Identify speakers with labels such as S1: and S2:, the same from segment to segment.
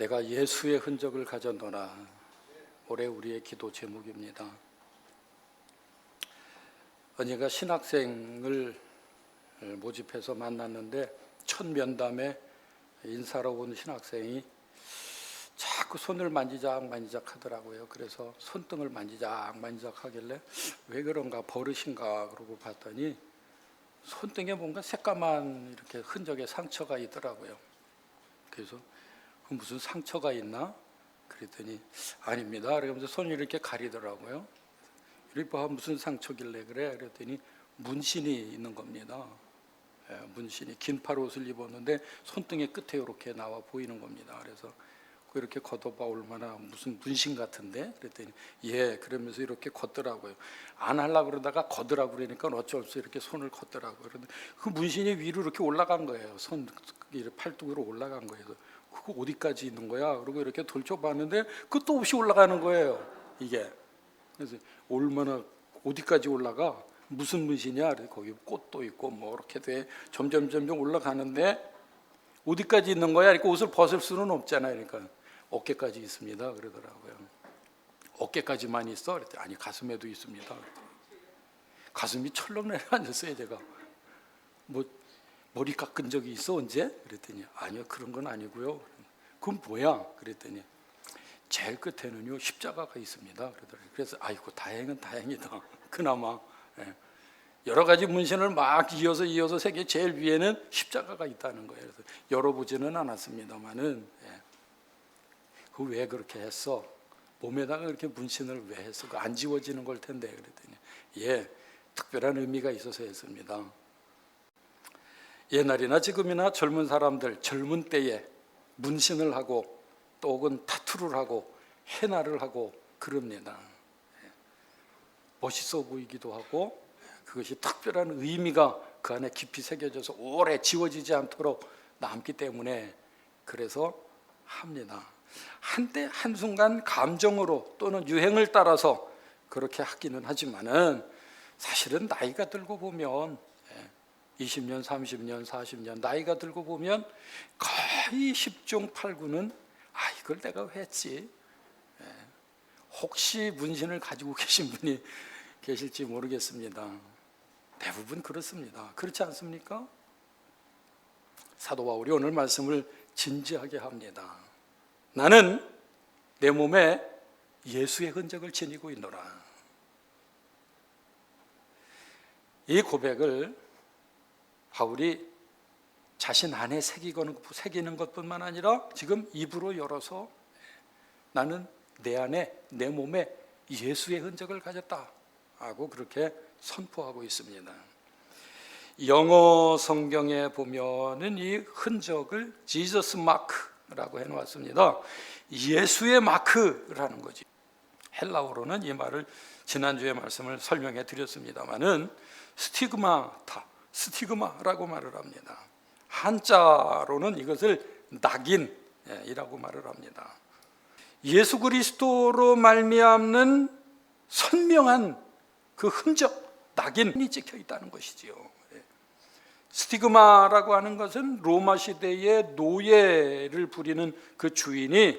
S1: 내가 예수의 흔적을 가졌노라. 올해 우리의 기도 제목입니다. 언니가 신학생을 모집해서 만났는데 첫 면담에 인사로 온 신학생이 자꾸 손을 만지작 만지작 하더라고요. 그래서 손등을 만지작 만지작 하길래 왜 그런가 버릇인가 그러고 봤더니 손등에 뭔가 새까만 이렇게 흔적의 상처가 있더라고요. 그래서 그 무슨 상처가 있나? 그랬더니 아닙니다. 그러면서 손을 이렇게 가리더라고요. 이렇게 봐 무슨 상처길래 그래? 그랬더니 문신이 있는 겁니다. 예, 문신이 긴 팔 옷을 입었는데 손등의 끝에 이렇게 나와 보이는 겁니다. 그래서 이렇게 걷어봐 얼마나 무슨 문신 같은데 그랬더니 예 그러면서 이렇게 걷더라고요 안 하려고 그러다가 걷으라고 그러니까 어쩔 수 없이 이렇게 손을 걷더라고요 그런데 그 문신이 위로 이렇게 올라간 거예요 손 팔뚝으로 올라간 거예요 그거 어디까지 있는 거야 그리고 이렇게 돌쳐봤는데 끝도 없이 올라가는 거예요 이게 그래서 얼마나 어디까지 올라가 무슨 문신이야 거기 꽃도 있고 뭐 이렇게 돼 점점 점점 올라가는데 어디까지 있는 거야? 이렇게 옷을 벗을 수는 없잖아요. 그러니까 어깨까지 있습니다. 그러더라고요. 어깨까지만 있어? 그랬더니 아니 가슴에도 있습니다. 가슴이 철렁 내려앉았어요. 제가 뭐 머리 깎은 적이 있어 언제? 그랬더니 아니요 그런 건 아니고요. 그건 뭐야? 그랬더니 제일 끝에는요 십자가가 있습니다. 그러더라고요. 그래서 아이고 다행은 다행이다. 그나마 예. 여러 가지 문신을 막 이어서 이어서 세계 제일 위에는 십자가가 있다는 거예요. 그래서 열어보지는 않았습니다만은 예. 그왜 그렇게 했어? 몸에다가 그렇게 문신을 왜 했어? 그안 지워지는 걸 텐데 그랬더니 예 특별한 의미가 있어서 했습니다. 옛날이나 지금이나 젊은 사람들 젊은 때에 문신을 하고 또 혹은 타투를 하고 해나를 하고 그럽니다. 예. 멋있어 보이기도 하고 그것이 특별한 의미가 그 안에 깊이 새겨져서 오래 지워지지 않도록 남기 때문에 그래서 합니다. 한때 한순간 감정으로 또는 유행을 따라서 그렇게 하기는 하지만은 사실은 나이가 들고 보면 20년, 30년, 40년 나이가 들고 보면 거의 10중 8구는 아 이걸 내가 왜 했지? 예. 혹시 문신을 가지고 계신 분이 계실지 모르겠습니다. 대부분 그렇습니다. 그렇지 않습니까? 사도 바울이 오늘 말씀을 진지하게 합니다. 나는 내 몸에 예수의 흔적을 지니고 있노라. 이 고백을 바울이 자신 안에 새기는, 것뿐만 아니라 지금 입으로 열어서 나는 내 안에 내 몸에 예수의 흔적을 가졌다 하고 그렇게 선포하고 있습니다. 영어 성경에 보면은 이 흔적을 지저스 마크라고 해 놓았습니다. 예수의 마크라는 거지. 헬라어로는 이 말을 지난주에 말씀을 설명해 드렸습니다만은 스티그마타, 스티그마라고 말을 합니다. 한자로는 이것을 낙인이라고 말을 합니다. 예수 그리스도로 말미암는 선명한 그 흔적, 낙인이 찍혀 있다는 것이지요. 예. 스티그마라고 하는 것은 로마 시대의 노예를 부리는 그 주인이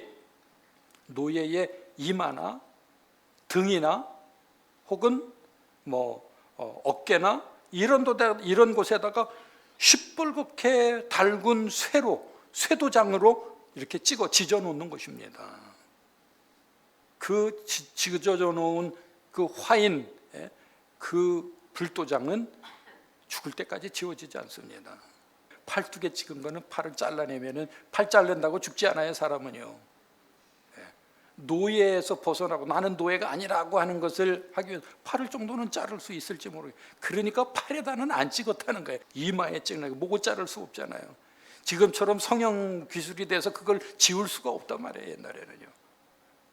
S1: 노예의 이마나 등이나 혹은 뭐 어, 어깨나 이런 도 이런 곳에다가 시뻘겋게 달군 쇠로 쇠도장으로 이렇게 찍어 지져 놓는 것입니다. 그 지져 놓은 그 화인 그 불도장은 죽을 때까지 지워지지 않습니다. 팔뚝에 찍은 거는 팔을 잘라내면은 팔 자른다고 죽지 않아요 사람은요. 예. 노예에서 벗어나고 나는 노예가 아니라고 하는 것을 하기 위해 팔을 정도는 자를 수 있을지 모르겠. 그러니까 팔에다는 안 찍었다는 거예요. 이마에 찍는 목을 자를 수 없잖아요. 지금처럼 성형 기술이 돼서 그걸 지울 수가 없단 말이에요 옛날에는요.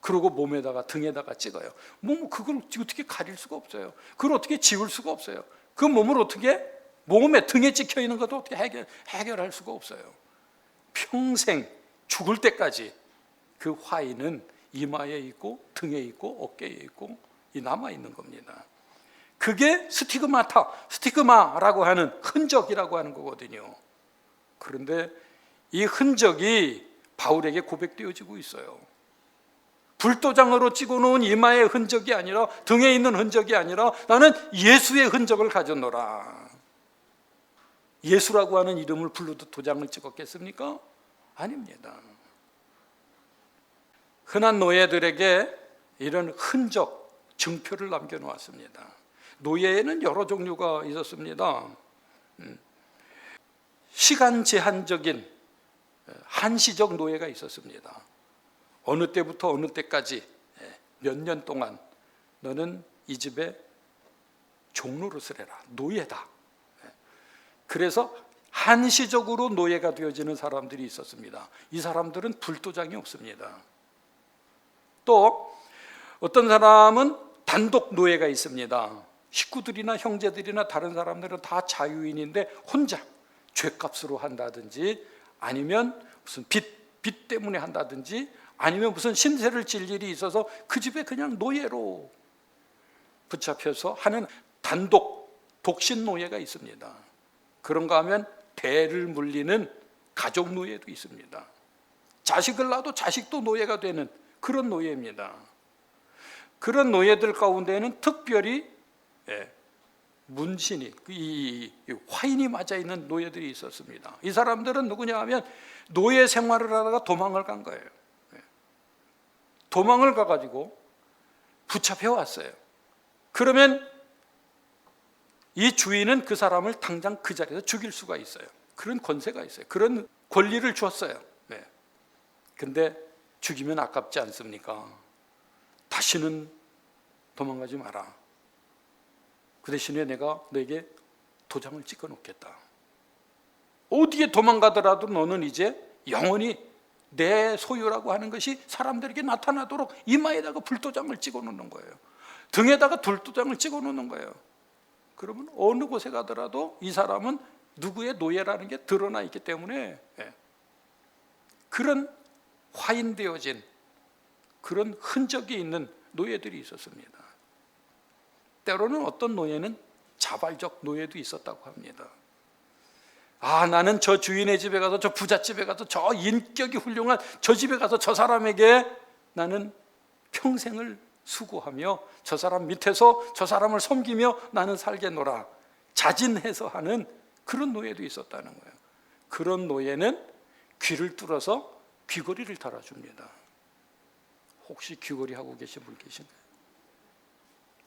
S1: 그리고 몸에다가 등에다가 찍어요. 몸 그걸 어떻게 가릴 수가 없어요. 그걸 어떻게 지울 수가 없어요. 그 몸을 어떻게 몸에 등에 찍혀 있는 것도 어떻게 해결 해결할 수가 없어요. 평생 죽을 때까지 그 화인은 이마에 있고 등에 있고 어깨에 있고 이 남아 있는 겁니다. 그게 스티그마타, 스티그마라고 하는 흔적이라고 하는 거거든요. 그런데 이 흔적이 바울에게 고백되어지고 있어요. 불도장으로 찍어놓은 이마의 흔적이 아니라 등에 있는 흔적이 아니라 나는 예수의 흔적을 가졌노라. 예수라고 하는 이름을 불러도 도장을 찍었겠습니까? 아닙니다. 흔한 노예들에게 이런 흔적, 증표를 남겨놓았습니다. 노예에는 여러 종류가 있었습니다. 음, 시간 제한적인 한시적 노예가 있었습니다. 어느 때부터 어느 때까지 몇 년 동안 너는 이 집에 종로릇을 해라. 노예다. 그래서 한시적으로 노예가 되어지는 사람들이 있었습니다. 이 사람들은 불도장이 없습니다. 또 어떤 사람은 단독 노예가 있습니다. 식구들이나 형제들이나 다른 사람들은 다 자유인인데 혼자 죄값으로 한다든지 아니면 무슨 빚, 빚 때문에 한다든지 아니면 무슨 신세를 질 일이 있어서 그 집에 그냥 노예로 붙잡혀서 하는 단독 독신 노예가 있습니다. 그런가 하면 대를 물리는 가족 노예도 있습니다. 자식을 낳아도 자식도 노예가 되는 그런 노예입니다. 그런 노예들 가운데는 특별히 예, 문신이 이 화인이 맞아 있는 노예들이 있었습니다. 이 사람들은 누구냐 하면 노예 생활을 하다가 도망을 간 거예요. 예. 도망을 가가지고 붙잡혀 왔어요. 그러면 이 주인은 그 사람을 당장 그 자리에서 죽일 수가 있어요. 그런 권세가 있어요. 그런 권리를 주었어요. 네. 근데 죽이면 아깝지 않습니까? 다시는 도망가지 마라. 그 대신에 내가 너에게 도장을 찍어 놓겠다. 어디에 도망가더라도 너는 이제 영원히 내 소유라고 하는 것이 사람들에게 나타나도록 이마에다가 불도장을 찍어 놓는 거예요. 등에다가 불도장을 찍어 놓는 거예요. 그러면 어느 곳에 가더라도 이 사람은 누구의 노예라는 게 드러나 있기 때문에 예. 그런 화인되어진 그런 흔적이 있는 노예들이 있었습니다. 때로는 어떤 노예는 자발적 노예도 있었다고 합니다. 아, 나는 저 주인의 집에 가서 저 부잣집에 가서 저 인격이 훌륭한 저 집에 가서 저 사람에게 나는 평생을 수고하며 저 사람 밑에서 저 사람을 섬기며 나는 살겠노라. 자진해서 하는 그런 노예도 있었다는 거예요. 그런 노예는 귀를 뚫어서 귀걸이를 달아줍니다. 혹시 귀걸이 하고 계신 분 계신가요?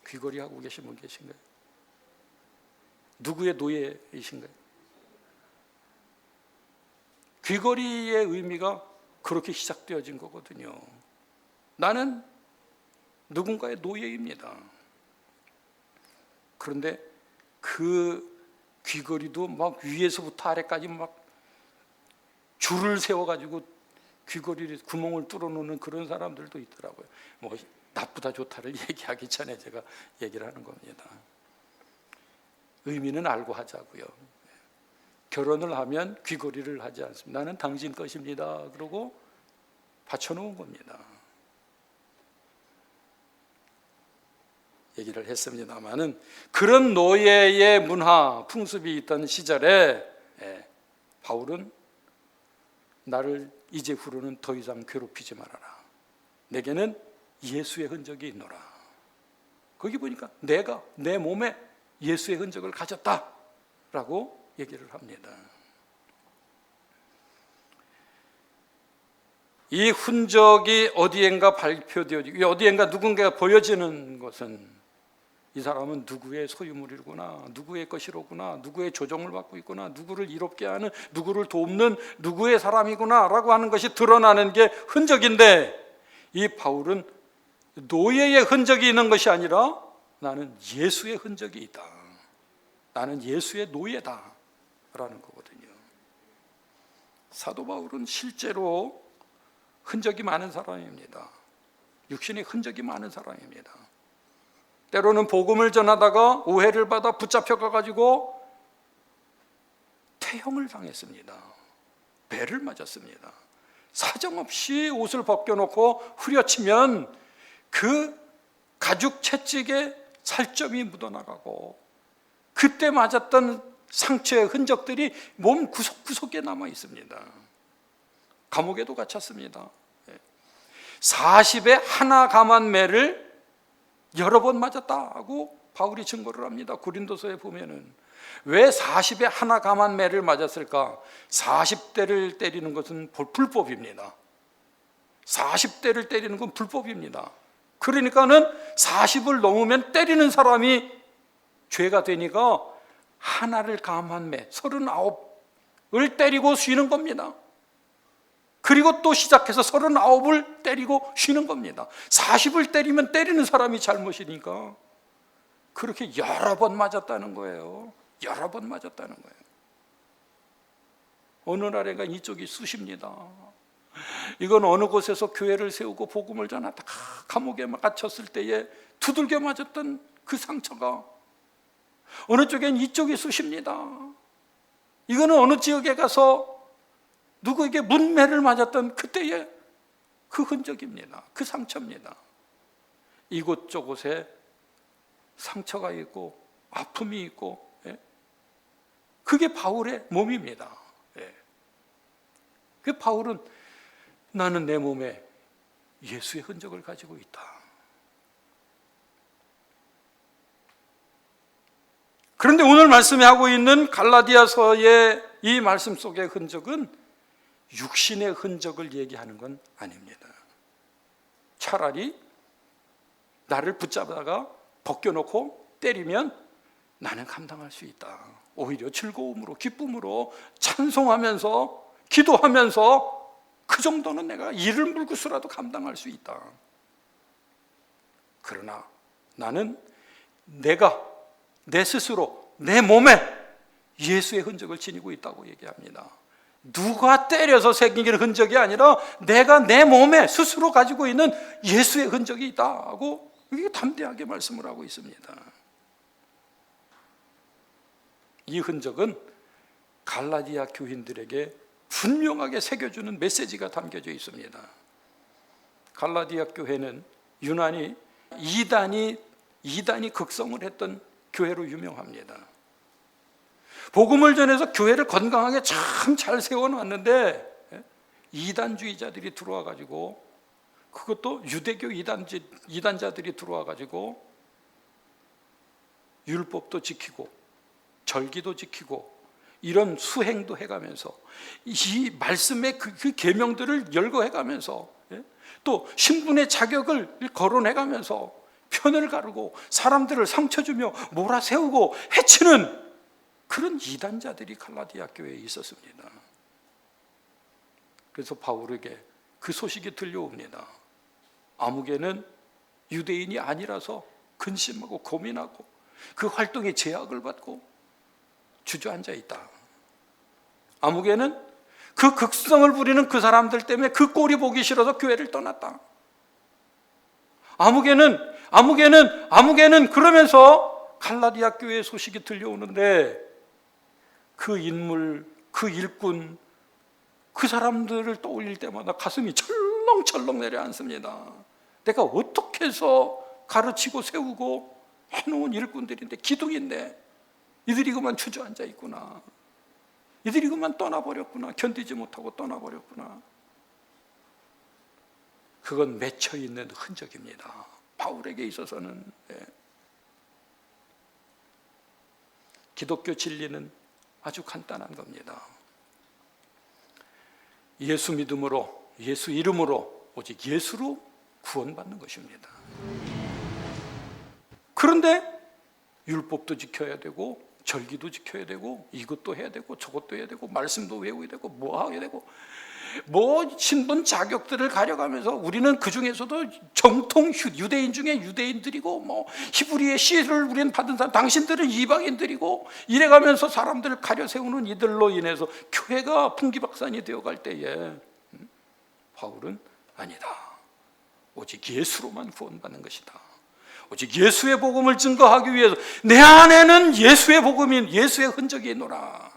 S1: 귀걸이 하고 계신 분 계신가요? 누구의 노예이신가요? 귀걸이의 의미가 그렇게 시작되어진 거거든요. 나는 누군가의 노예입니다. 그런데 그 귀걸이도 막 위에서부터 아래까지 막 줄을 세워가지고 귀걸이를 구멍을 뚫어놓는 그런 사람들도 있더라고요. 뭐 나쁘다 좋다를 얘기하기 전에 제가 얘기를 하는 겁니다. 의미는 알고 하자고요. 결혼을 하면 귀걸이를 하지 않습니다. 나는 당신 것입니다. 그러고 받쳐놓은 겁니다. 얘기를 했습니다만은 그런 노예의 문화 풍습이 있던 시절에 예, 바울은 나를 이제 후로는 더 이상 괴롭히지 말아라. 내게는 예수의 흔적이 있노라. 거기 보니까 내가 내 몸에 예수의 흔적을 가졌다 라고 얘기를 합니다. 이 흔적이 어디엔가 발표되어지고 어디엔가 누군가가 보여지는 것은 이 사람은 누구의 소유물이구나, 누구의 것이로구나, 누구의 조종을 받고 있구나, 누구를 이롭게 하는, 누구를 돕는 누구의 사람이구나라고 하는 것이 드러나는 게 흔적인데 이 바울은 노예의 흔적이 있는 것이 아니라 나는 예수의 흔적이 있다. 나는 예수의 노예다 라는 거거든요. 사도 바울은 실제로 흔적이 많은 사람입니다. 육신의 흔적이 많은 사람입니다. 때로는 복음을 전하다가 오해를 받아 붙잡혀 가 가지고 태형을 당했습니다. 배를 맞았습니다. 사정없이 옷을 벗겨놓고 후려치면 그 가죽 채찍에 살점이 묻어나가고 그때 맞았던 상처의 흔적들이 몸 구석구석에 남아 있습니다. 감옥에도 갇혔습니다. 40에 하나 감한 매를 여러 번 맞았다고 바울이 증거를 합니다. 고린도서에 보면은 왜 40에 하나 감한 매를 맞았을까? 40대를 때리는 것은 불법입니다. 40대를 때리는 건 불법입니다. 그러니까는 40을 넘으면 때리는 사람이 죄가 되니까 하나를 감한 매, 39을 때리고 쉬는 겁니다. 그리고 또 시작해서 39을 때리고 쉬는 겁니다. 40을 때리면 때리는 사람이 잘못이니까 그렇게 여러 번 맞았다는 거예요. 여러 번 맞았다는 거예요. 어느 날에가 이쪽이 쑤십니다. 이건 어느 곳에서 교회를 세우고 복음을 전하다 감옥에 갇혔을 때에 두들겨 맞았던 그 상처가 어느 쪽엔 이쪽이 쑤십니다. 이거는 어느 지역에 가서 누구에게 문매를 맞았던 그때의 그 흔적입니다. 그 상처입니다. 이곳저곳에 상처가 있고 아픔이 있고 예? 그게 바울의 몸입니다. 예. 그 바울은 나는 내 몸에 예수의 흔적을 가지고 있다. 그런데 오늘 말씀에 하고 있는 갈라디아서의 이 말씀 속의 흔적은 육신의 흔적을 얘기하는 건 아닙니다. 차라리 나를 붙잡다가 벗겨놓고 때리면 나는 감당할 수 있다. 오히려 즐거움으로, 기쁨으로 찬송하면서, 기도하면서 그 정도는 내가 이를 물고서라도 감당할 수 있다. 그러나 나는 내가 내 스스로 내 몸에 예수의 흔적을 지니고 있다고 얘기합니다. 누가 때려서 새긴 흔적이 아니라 내가 내 몸에 스스로 가지고 있는 예수의 흔적이 있다고 이게 담대하게 말씀을 하고 있습니다. 이 흔적은 갈라디아 교인들에게 분명하게 새겨주는 메시지가 담겨져 있습니다. 갈라디아 교회는 유난히 이단이 이단이 극성을 했던 교회로 유명합니다. 복음을 전해서 교회를 건강하게 참 잘 세워놨는데 예? 이단주의자들이 들어와 가지고 그것도 유대교 이단지, 이단자들이 들어와 가지고 율법도 지키고 절기도 지키고 이런 수행도 해가면서 이 말씀의 그, 그 계명들을 열거해가면서 예? 또 신분의 자격을 거론해가면서 편을 가르고 사람들을 상처 주며 몰아세우고 해치는 그런 이단자들이 갈라디아 교회에 있었습니다. 그래서 바울에게 그 소식이 들려옵니다. 아무개는 유대인이 아니라서 근심하고 고민하고 그 활동에 제약을 받고 주저앉아 있다. 아무개는 그 극성을 부리는 그 사람들 때문에 그 꼴이 보기 싫어서 교회를 떠났다. 아무개는 아무개는 아무개는 그러면서 갈라디아 교회 소식이 들려오는데 그 인물, 그 일꾼, 그 사람들을 떠올릴 때마다 가슴이 철렁철렁 내려앉습니다. 내가 어떻게 해서 가르치고 세우고 해놓은 일꾼들인데 기둥인데 이들이 그만 주저앉아 있구나. 이들이 그만 떠나버렸구나. 견디지 못하고 떠나버렸구나. 그건 맺혀 있는 흔적입니다. 바울에게 있어서는 예. 기독교 진리는 아주 간단한 겁니다. 예수 믿음으로, 예수 이름으로, 오직 예수로 구원받는 것입니다. 그런데 율법도 지켜야 되고, 절기도 지켜야 되고, 이것도 해야 되고, 저것도 해야 되고, 말씀도 외워야 되고, 뭐 해야 되고, 뭐 신분 자격들을 가려가면서 우리는 그 중에서도 정통 유대인 중에 유대인들이고 뭐 히브리의 씨를 우리는 받은 사람 당신들은 이방인들이고 이래가면서 사람들을 가려 세우는 이들로 인해서 교회가 풍기박산이 되어갈 때에 음, 바울은 아니다. 오직 예수로만 구원받는 것이다. 오직 예수의 복음을 증거하기 위해서 내 안에는 예수의 복음인 예수의 흔적이 있노라.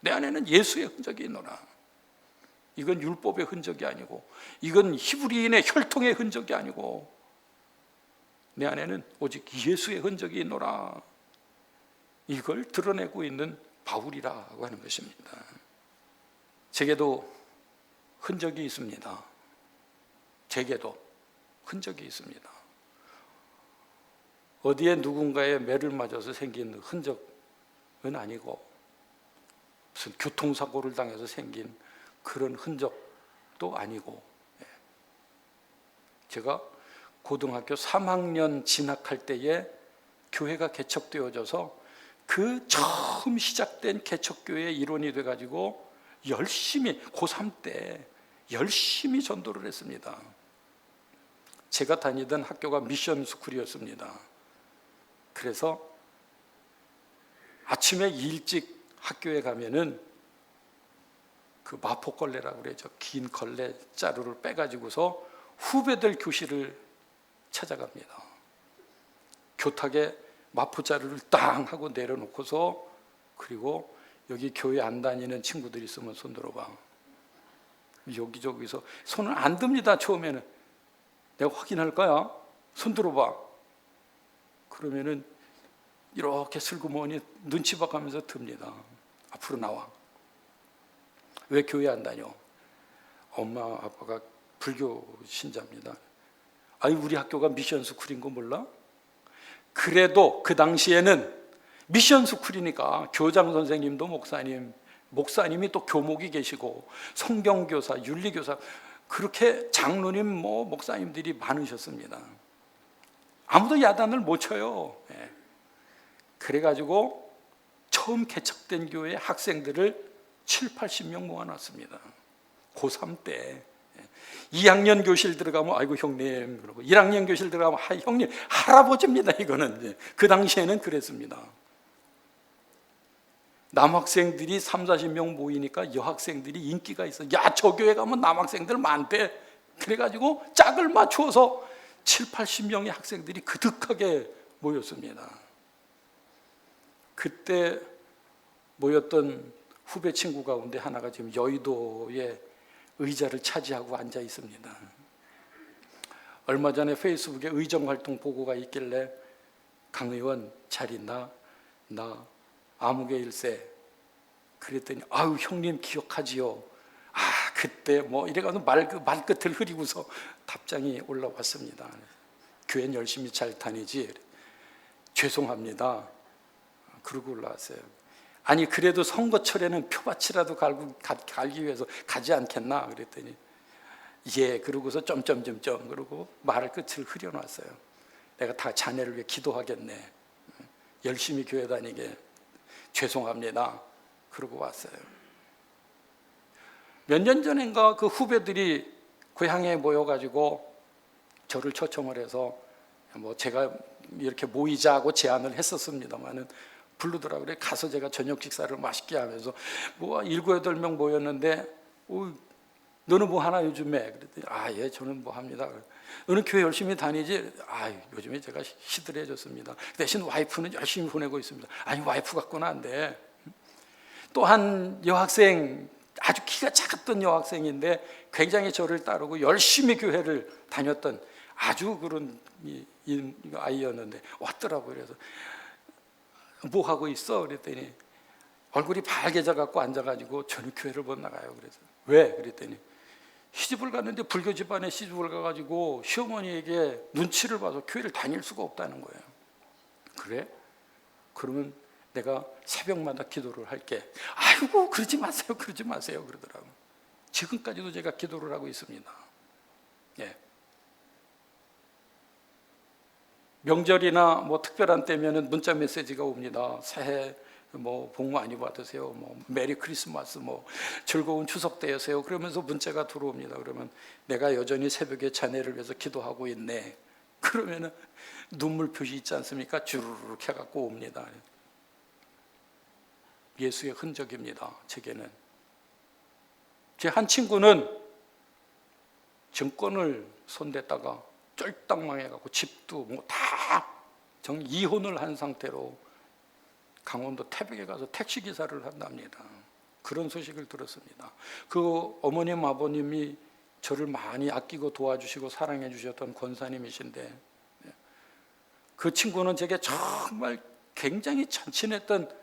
S1: 내 안에는 예수의 흔적이 있노라 이건 율법의 흔적이 아니고 이건 히브리인의 혈통의 흔적이 아니고 내 안에는 오직 예수의 흔적이 있노라. 이걸 드러내고 있는 바울이라고 하는 것입니다. 제게도 흔적이 있습니다. 제게도 흔적이 있습니다. 어디에 누군가의 매를 맞아서 생긴 흔적은 아니고 무슨 교통사고를 당해서 생긴 그런 흔적도 아니고 예. 제가 고등학교 3학년 진학할 때에 교회가 개척되어져서 그 처음 시작된 개척교회 일원이 돼가지고 열심히 고3 때 열심히 전도를 했습니다. 제가 다니던 학교가 미션 스쿨이었습니다. 그래서 아침에 일찍 학교에 가면은 그 마포걸레라고 그러죠. 긴 걸레 자루를 빼가지고서 후배들 교실을 찾아갑니다. 교탁에 마포 자루를 땅 하고 내려놓고서 그리고 여기 교회 안 다니는 친구들 있으면 손 들어봐. 여기저기서 손을 안 듭니다. 처음에는 내가 확인할 거야. 손 들어봐. 그러면은 이렇게 슬그머니 눈치 봐가면서 듭니다. 앞으로 나와. 왜 교회 안 다녀? 엄마 아빠가 불교 신자입니다. 아니 우리 학교가 미션 스쿨인 거 몰라? 그래도 그 당시에는 미션 스쿨이니까 교장 선생님도 목사님, 목사님이 또 교목이 계시고 성경 교사, 윤리 교사 그렇게 장로님 뭐 목사님들이 많으셨습니다. 아무도 야단을 못 쳐요. 예. 그래가지고 처음 개척된 교회 학생들을 7, 80명 모아놨습니다. 고3 때. 2학년 교실 들어가면 아이고 형님 그러고 1학년 교실 들어가면 아 형님 할아버지입니다 이거는 이제. 그 당시에는 그랬습니다. 남학생들이 3, 40명 모이니까 여학생들이 인기가 있어. 야, 저 교회 가면 남학생들 많대. 그래 가지고 짝을 맞추어서 7, 80명의 학생들이 그득하게 모였습니다. 그때 모였던 후배 친구 가운데 하나가 지금 여의도에 의자를 차지하고 앉아 있습니다. 얼마 전에 페이스북에 의정 활동 보고가 있길래 강 의원 잘 있나? 나 아무개 일세. 그랬더니 아유 형님 기억하지요. 아 그때 뭐 이래가지고 말, 말 끝을 흐리고서 답장이 올라왔습니다. 교회 열심히 잘 다니지. 죄송합니다. 그러고 올라왔어요. 아니 그래도 선거철에는 표밭이라도 갈고, 가, 갈기 위해서 가지 않겠나 그랬더니 예 그러고서 점점점점 그러고 말을 끝을 흐려놨어요. 내가 다 자네를 위해 기도하겠네. 열심히 교회 다니게 죄송합니다. 그러고 왔어요. 몇 년 전인가 그 후배들이 고향에 모여가지고 저를 초청을 해서 뭐 제가 이렇게 모이자고 제안을 했었습니다만은 부르더라고요. 그래 가서 제가 저녁 식사를 맛있게 하면서 뭐 일곱 여덟 명 모였는데 어, 너는 뭐 하나 요즘에 그랬더니 아 예 저는 뭐 합니다. 너는 교회 열심히 다니지? 아 요즘에 제가 시들해졌습니다. 대신 와이프는 열심히 보내고 있습니다. 아니 와이프 갖고는 안 돼. 또한 여학생 아주 키가 작았던 여학생인데 굉장히 저를 따르고 열심히 교회를 다녔던 아주 그런 아이였는데 왔더라고요. 그래서 뭐 하고 있어? 그랬더니 얼굴이 밝게져 갖고 앉아가지고 저는 교회를 못 나가요. 그래서 왜? 그랬더니 시집을 갔는데 불교 집안에 시집을 가가지고 시어머니에게 눈치를 봐서 교회를 다닐 수가 없다는 거예요. 그래? 그러면 내가 새벽마다 기도를 할게. 아이고 그러지 마세요, 그러지 마세요 그러더라고. 지금까지도 제가 기도를 하고 있습니다. 예. 명절이나 뭐 특별한 때면은 문자 메시지가 옵니다. 새해 뭐 복 많이 받으세요. 뭐 메리 크리스마스 뭐 즐거운 추석 되세요. 그러면서 문자가 들어옵니다. 그러면 내가 여전히 새벽에 자네를 위해서 기도하고 있네. 그러면은 눈물 표시 있지 않습니까? 주르륵 해 갖고 옵니다. 예수의 흔적입니다. 제게는 제 한 친구는 정권을 손댔다가 쫄딱 망해갖고 집도 뭐 다 정 이혼을 한 상태로 강원도 태백에 가서 택시 기사를 한답니다. 그런 소식을 들었습니다. 그 어머님 아버님이 저를 많이 아끼고 도와주시고 사랑해 주셨던 권사님이신데 그 친구는 제게 정말 굉장히 참친했던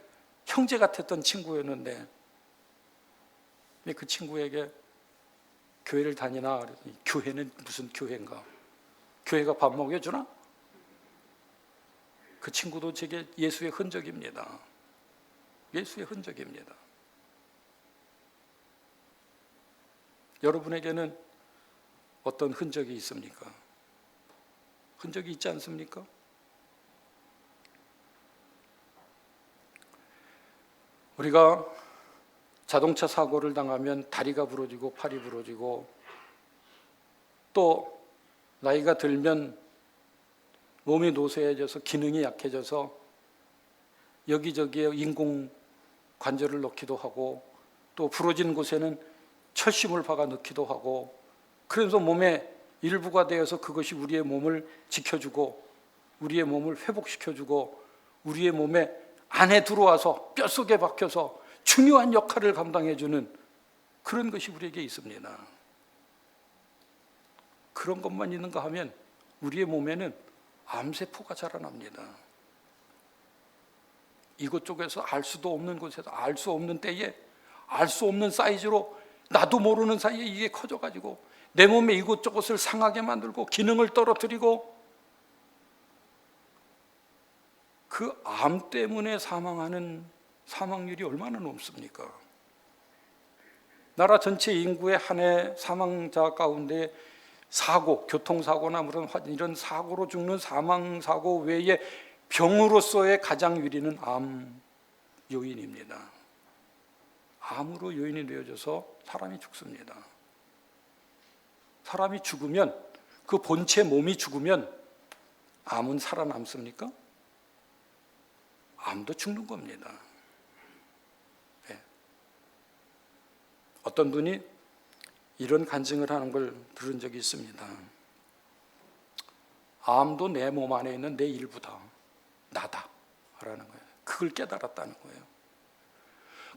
S1: 형제 같았던 친구였는데 그 친구에게 교회를 다니나 교회는 무슨 교회인가? 교회가 밥 먹여주나? 그 친구도 제게 예수의 흔적입니다. 예수의 흔적입니다. 여러분에게는 어떤 흔적이 있습니까? 흔적이 있지 않습니까? 우리가 자동차 사고를 당하면 다리가 부러지고 팔이 부러지고 또 나이가 들면 몸이 노쇠해져서 기능이 약해져서 여기저기에 인공 관절을 넣기도 하고 또 부러진 곳에는 철심을 박아 넣기도 하고 그래서 몸의 일부가 되어서 그것이 우리의 몸을 지켜주고 우리의 몸을 회복시켜주고 우리의 몸에 안에 들어와서 뼛속에 박혀서 중요한 역할을 감당해주는 그런 것이 우리에게 있습니다. 그런 것만 있는가 하면 우리의 몸에는 암세포가 자라납니다. 이곳저곳에서 알 수도 없는 곳에서 알 수 없는 때에 알 수 없는 사이즈로 나도 모르는 사이에 이게 커져가지고 내 몸에 이곳저곳을 상하게 만들고 기능을 떨어뜨리고 그 암 때문에 사망하는 사망률이 얼마나 높습니까? 나라 전체 인구의 한 해 사망자 가운데 사고, 교통사고나 이런 화- 이런 사고로 죽는 사망 사고 외에 병으로서의 가장 유리는 암 요인입니다. 암으로 요인이 되어져서 사람이 죽습니다. 사람이 죽으면 그 본체 몸이 죽으면 암은 살아남습니까? 암도 죽는 겁니다. 예. 어떤 분이 이런 간증을 하는 걸 들은 적이 있습니다. 암도 내 몸 안에 있는 내 일부다. 나다. 라는 거예요. 그걸 깨달았다는 거예요.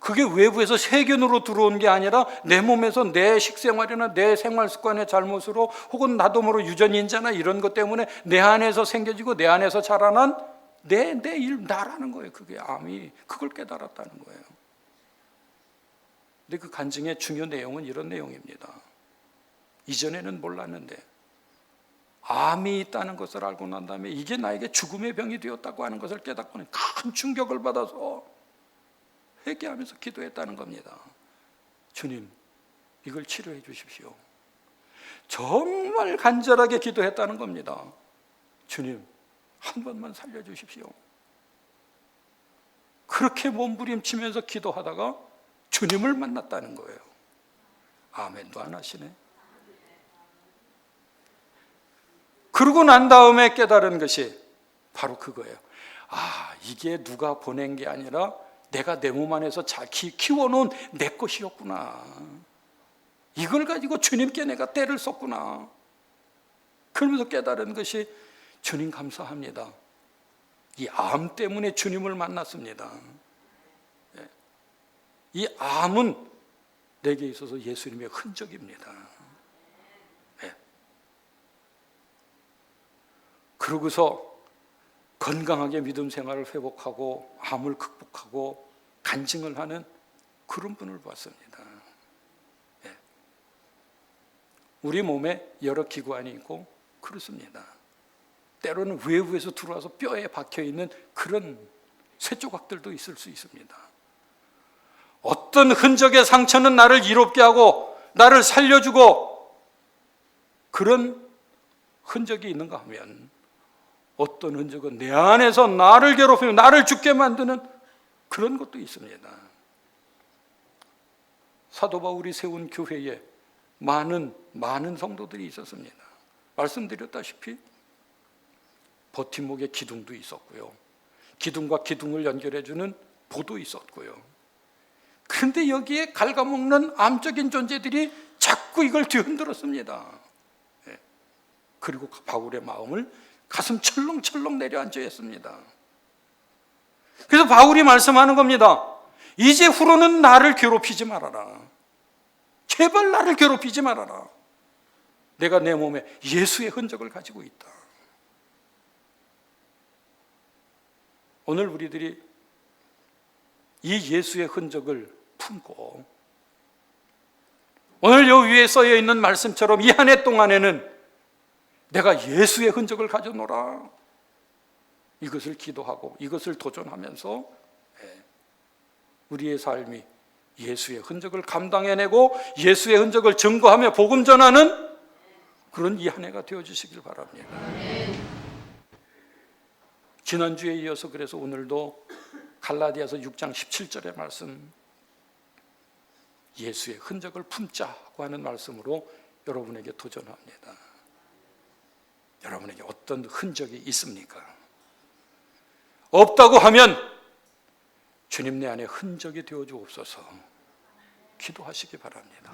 S1: 그게 외부에서 세균으로 들어온 게 아니라 내 몸에서 내 식생활이나 내 생활 습관의 잘못으로 혹은 나도 모르 유전인자나 이런 것 때문에 내 안에서 생겨지고 내 안에서 자라난 내, 내 일, 나라는 거예요. 그게 암이. 그걸 깨달았다는 거예요. 근데 그 간증의 중요 내용은 이런 내용입니다. 이전에는 몰랐는데 암이 있다는 것을 알고 난 다음에 이게 나에게 죽음의 병이 되었다고 하는 것을 깨닫고는 큰 충격을 받아서 회개하면서 기도했다는 겁니다. 주님, 이걸 치료해 주십시오. 정말 간절하게 기도했다는 겁니다. 주님, 한 번만 살려 주십시오. 그렇게 몸부림치면서 기도하다가 주님을 만났다는 거예요. 아멘도 안 하시네. 그러고 난 다음에 깨달은 것이 바로 그거예요. 아, 이게 누가 보낸 게 아니라 내가 내 몸 안에서 잘 키, 키워놓은 내 것이었구나. 이걸 가지고 주님께 내가 때를 썼구나. 그러면서 깨달은 것이 주님 감사합니다. 이 암 때문에 주님을 만났습니다. 예. 이 암은 내게 있어서 예수님의 흔적입니다. 예. 그러고서 건강하게 믿음 생활을 회복하고 암을 극복하고 간증을 하는 그런 분을 봤습니다. 예. 우리 몸에 여러 기관이 있고 그렇습니다. 때로는 외부에서 들어와서 뼈에 박혀 있는 그런 쇠조각들도 있을 수 있습니다. 어떤 흔적의 상처는 나를 이롭게 하고 나를 살려주고 그런 흔적이 있는가 하면 어떤 흔적은 내 안에서 나를 괴롭히고 나를 죽게 만드는 그런 것도 있습니다. 사도 바울이 세운 교회에 많은 많은 성도들이 있었습니다. 말씀드렸다시피 버팀목에 기둥도 있었고요. 기둥과 기둥을 연결해 주는 보도 있었고요. 그런데 여기에 갉아먹는 암적인 존재들이 자꾸 이걸 뒤흔들었습니다. 예. 그리고 바울의 마음을 가슴 철렁철렁 내려앉아 있습니다. 그래서 바울이 말씀하는 겁니다. 이제 후로는 나를 괴롭히지 말아라. 제발 나를 괴롭히지 말아라. 내가 내 몸에 예수의 흔적을 가지고 있다. 오늘 우리들이 이 예수의 흔적을 품고 오늘 요 위에 써여 있는 말씀처럼 이 한 해 동안에는 내가 예수의 흔적을 가져노라. 이것을 기도하고 이것을 도전하면서 예, 우리의 삶이 예수의 흔적을 감당해내고 예수의 흔적을 증거하며 복음 전하는 그런 이 한 해가 되어 주시길 바랍니다. 지난주에 이어서 그래서 오늘도 갈라디아서 6장 17절의 말씀 예수의 흔적을 품자고 하는 말씀으로 여러분에게 도전합니다. 여러분에게 어떤 흔적이 있습니까? 없다고 하면 주님 내 안에 흔적이 되어 주옵소서 기도하시기 바랍니다.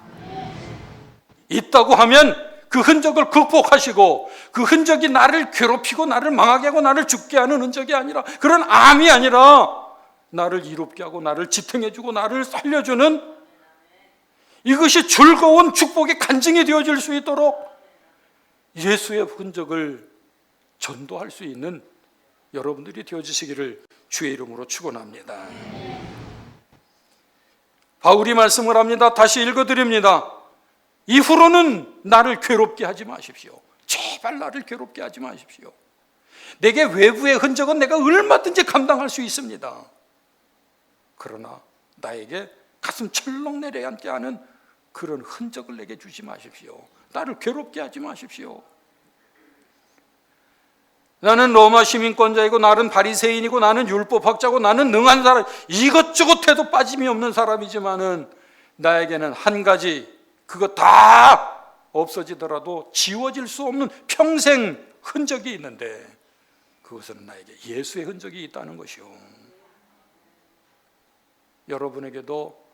S1: 있다고 하면 그 흔적을 극복하시고 그 흔적이 나를 괴롭히고 나를 망하게 하고 나를 죽게 하는 흔적이 아니라 그런 암이 아니라 나를 이롭게 하고 나를 지탱해 주고 나를 살려주는 이것이 즐거운 축복의 간증이 되어질 수 있도록 예수의 흔적을 전도할 수 있는 여러분들이 되어주시기를 주의 이름으로 축원합니다. 바울이 말씀을 합니다. 다시 읽어드립니다. 이후로는 나를 괴롭게 하지 마십시오. 제발 나를 괴롭게 하지 마십시오. 내게 외부의 흔적은 내가 얼마든지 감당할 수 있습니다. 그러나 나에게 가슴 철렁 내려앉게 하는 그런 흔적을 내게 주지 마십시오. 나를 괴롭게 하지 마십시오. 나는 로마 시민권자이고 나는 바리새인이고 나는 율법학자고 나는 능한 사람 이것저것 해도 빠짐이 없는 사람이지만은 나에게는 한 가지 그거 다 없어지더라도 지워질 수 없는 평생 흔적이 있는데 그것은 나에게 예수의 흔적이 있다는 것이요. 여러분에게도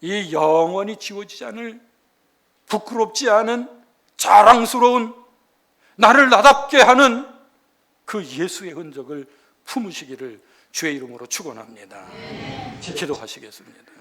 S1: 이 영원히 지워지지 않을 부끄럽지 않은 자랑스러운 나를 나답게 하는 그 예수의 흔적을 품으시기를 주의 이름으로 축원합니다. 기도하시겠습니다.